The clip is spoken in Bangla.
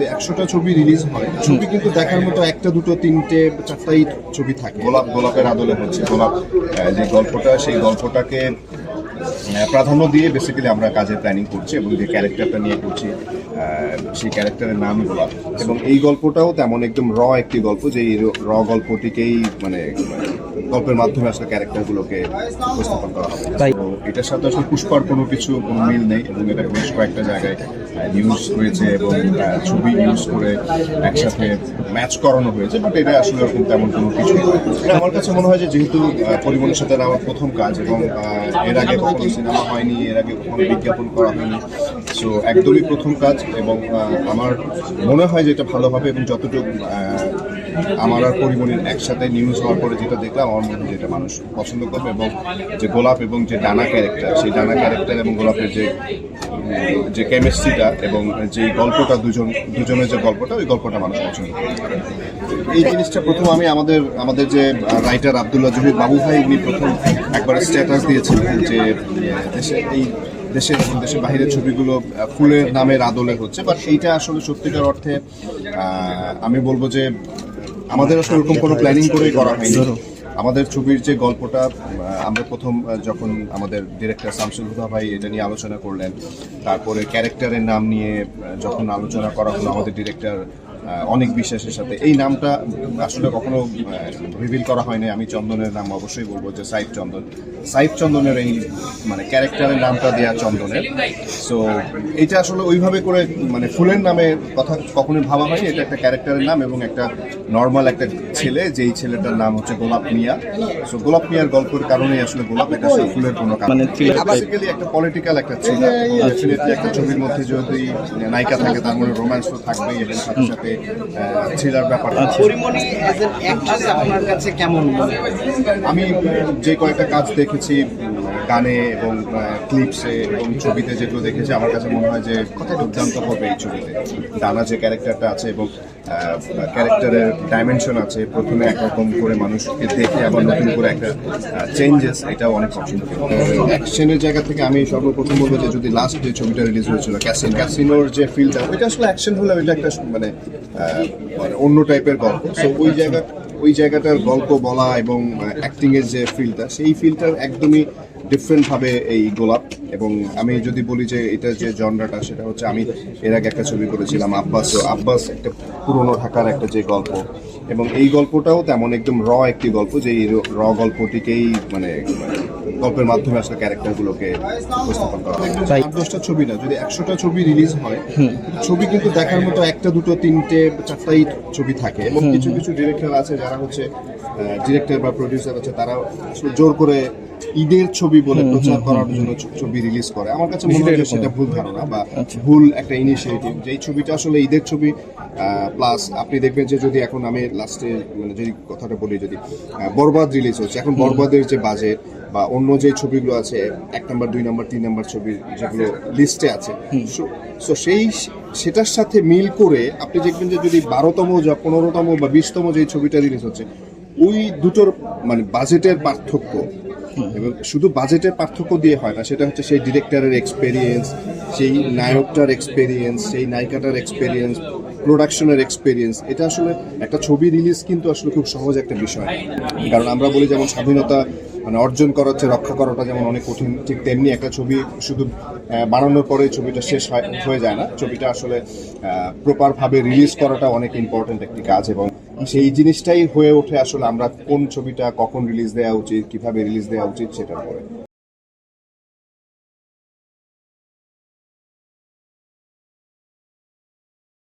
যদি একশোটা ছবি রিলিজ হয়। ছবি কিন্তু দেখার মতো একটা, দুটো, তিনটে, চারটাই ছবি থাকে। গোলাপ, গোলাপের আদলে হচ্ছে। গোলাপ যে গল্পটা, সেই গল্পটাকে প্রাধান্য দিয়ে বেসিক্যালি আমরা কাজের প্ল্যানিং করছি এবং যে ক্যারেক্টারটা নিয়ে করছি সেই ক্যারেক্টারের নাম গোলাপ এবং এই গল্পটাও তেমন একদম র একটি গল্প যে এই র গল্পটিকেই মানে গল্পের মাধ্যমে আসলে ক্যারেক্টারগুলোকে উপস্থাপন করা হবে। এটার সাথে আসলে পুষ্পার কোনো কিছু কোনো মিল নেই এবং এটা বেশ কয়েকটা জায়গায় নিউজ হয়েছে এবং ছবি ইউজ করে একসাথে ম্যাচ করানো হয়েছে বাট এটা আসলে এরকম তেমন কোনো কিছু আমার কাছে মনে হয় যে যেহেতু পরিমণের সাথে আমার প্রথম কাজ এবং এর আগে কখনো সিনেমা হয়নি, এর আগে কখনো বিজ্ঞাপন করা হয়নি। সো একদমই প্রথম কাজ এবং আমার মনে হয় যে এটা ভালো হবে এবং যতটুকু আমার আর পরিমণির একসাথে নিউজ হওয়ার পরে যেটা দেখলাম, আমার মনে হয় মানুষ পছন্দ করবে এবং যে গোলাপ এবং যে ডানা ক্যারেক্টার সেই ডানা ক্যারেক্টার এবং গোলাপের যে যে কেমিস্ট্রিটা এবং যে গল্পটা দুজন, দুজনের যে গল্পটা, ওই গল্পটা মানুষ পছন্দ করবে। এই জিনিসটা প্রথম আমি আমাদের আমাদের যে রাইটার আব্দুল্লাহ জহির বাবু ভাই, উনি প্রথম একবার স্ট্যাটাস দিয়েছিলেন যে এই দেশের এবং দেশের বাইরের ছবিগুলো ফুলের নামের আদলে হচ্ছে। বাট এইটা আসলে সত্যিকার অর্থে আমি বলব যে আমাদের আসলে ওরকম কোনো প্ল্যানিং করেই করা হয়নি। আমাদের ছবির যে গল্পটা আমরা প্রথম যখন আমাদের ডিরেক্টর শামসুল হুদা ভাই এটা নিয়ে আলোচনা করলেন তারপরে ক্যারেক্টারের নাম নিয়ে যখন আলোচনা করা হলো আমাদের ডিরেক্টর অনেক বিশ্বাসের সাথে। এই নামটা আসলে কখনো রিভিল করা হয়নি। আমি চন্দনের নাম অবশ্যই বলব যে সাইফ চন্দন। সাইফ চন্দনের এই মানে ক্যারেক্টারের নামটা দেয়া চন্দনের। সো এটা আসলে ওইভাবে করে মানে ফুলের নামে কথা কখনোই ভাবা হয়নি। এটা একটা ক্যারেক্টারের নাম এবং একটা নর্মাল একটা ছেলে যেই ছেলেটার নাম হচ্ছে গোলাপ মিয়া। সো গোলাপ মিয়ার গল্পের কারণেই আসলে গোলাপ এটা ফুলের কোনো কারণ মানে বেসিক্যালি একটা পলিটিক্যাল একটা ডেফিনেটলি একটা ছবির মধ্যে যদি নায়িকা থাকে তার মধ্যে রোম্যান্স তো থাকবেই এবং সাথে সাথে থ্রিলার ব্যাপার। আপনার কাছে কেমন আমি যে কয়েকটা কাজ দেখেছি গানে এবং ক্লিপসে এবং ছবিতে যেগুলো দেখেছি, আমার কাছে মনে হয় যে দুর্দান্ত হবে এই ছবিতে। ডানা যে ক্যারেক্টারটা আছে এবং ক্যারেক্টারের ডাইমেনশন আছে, প্রথমে একরকম করে মানুষকে দেখে আবার নতুন করে একটা চেঞ্জেস এটাও অনেক পছন্দ। অ্যাকশনের জায়গা থেকে আমি সর্বপ্রথম বলব যে যদি লাস্ট যে ছবিটা রিলিজ হয়েছিল ক্যাসিন ক্যাসিনোর যে ফিলটা ওইটা আসলে অ্যাকশন হলে ওইটা একটা মানে মানে অন্য টাইপের গল্প। সো ওই জায়গা ওই জায়গাটার গল্প বলা এবং অ্যাক্টিং এর যে ফিল্ডটা সেই ফিল্ডটার একদমই ডিফারেন্ট ভাবে এই গোলাপ। এবং আমি যদি বলি যে এটা যে জনরাটা সেটা হচ্ছে আমি এর আগে একটা ছবি করেছিলাম, আব্বাস আব্বাস একটা পুরনো ঢাকার একটা যে গল্প। এবং এই গল্পটাও তেমন একদম র একটি গল্প যে র গল্পটিকেই মানে গল্পের মাধ্যমে আসলে ক্যারেক্টারগুলোকে উপস্থাপন করা হয়। আট দশটা ছবি না যদি একশোটা ছবি রিলিজ হয় ছবি কিন্তু দেখার মতো একটা দুটো তিনটে চারটাই ছবি থাকে। এবং কিছু কিছু ডিরেক্টর আছে যারা হচ্ছে ডিরেক্টর বা প্রডিউসার আছে তারা জোর করে ঈদের ছবি বলে প্রচার করার জন্য ছবি রিলিজ করে। আমার কাছে মনে হয় সেটা ভুল ধারণা বা ভুল একটা ইনিশিয়েটিভ যেই ছবিটা আসলে ঈদের ছবি প্লাস আপনি দেখবেন যে যদি এখন আমি লাস্টে মানে যদি কথাটা বলি যদি বরবাদ রিলিজ হচ্ছে এখন বরবাদের যে বাজেট বা অন্য যে ছবিগুলো আছে এক নম্বর দুই নম্বর তিন নম্বর ছবি যেগুলো লিস্টে আছে সো সেই সেটার সাথে মিল করে আপনি দেখবেন যে যদি বারোতম যা পনেরোতম বা বিশতম যে ছবিটা রিলিজ হচ্ছে ওই দুটোর মানে বাজেটের পার্থক্য এবং শুধু বাজেটের পার্থক্য দিয়ে হয় না, সেটা হচ্ছে সেই ডিরেক্টরের এক্সপেরিয়েন্স সেই নায়কটার এক্সপেরিয়েন্স সেই নায়িকাটার এক্সপেরিয়েন্স প্রোডাকশনের এক্সপেরিয়েন্স এটা আসলে একটা ছবি রিলিজ কিন্তু আসলে খুব সহজ একটা বিষয়। কারণ আমরা বলি যেমন স্বাধীনতা মানে অর্জন করা হচ্ছে রক্ষা করাটা যেমন অনেক কঠিন, ঠিক তেমনি একটা ছবি শুধু বানানোর পরে ছবিটা শেষ হয়- হয়ে যায় না। ছবিটা আসলে প্রপারভাবে রিলিজ করাটা অনেক ইম্পর্টেন্ট একটি কাজ এবং সেই জিনিসটাই হয়ে ওঠে আসলে আমরা কোন ছবিটা কখন রিলিজ দেওয়া উচিত, কীভাবে রিলিজ দেওয়া উচিত সেটার পরে।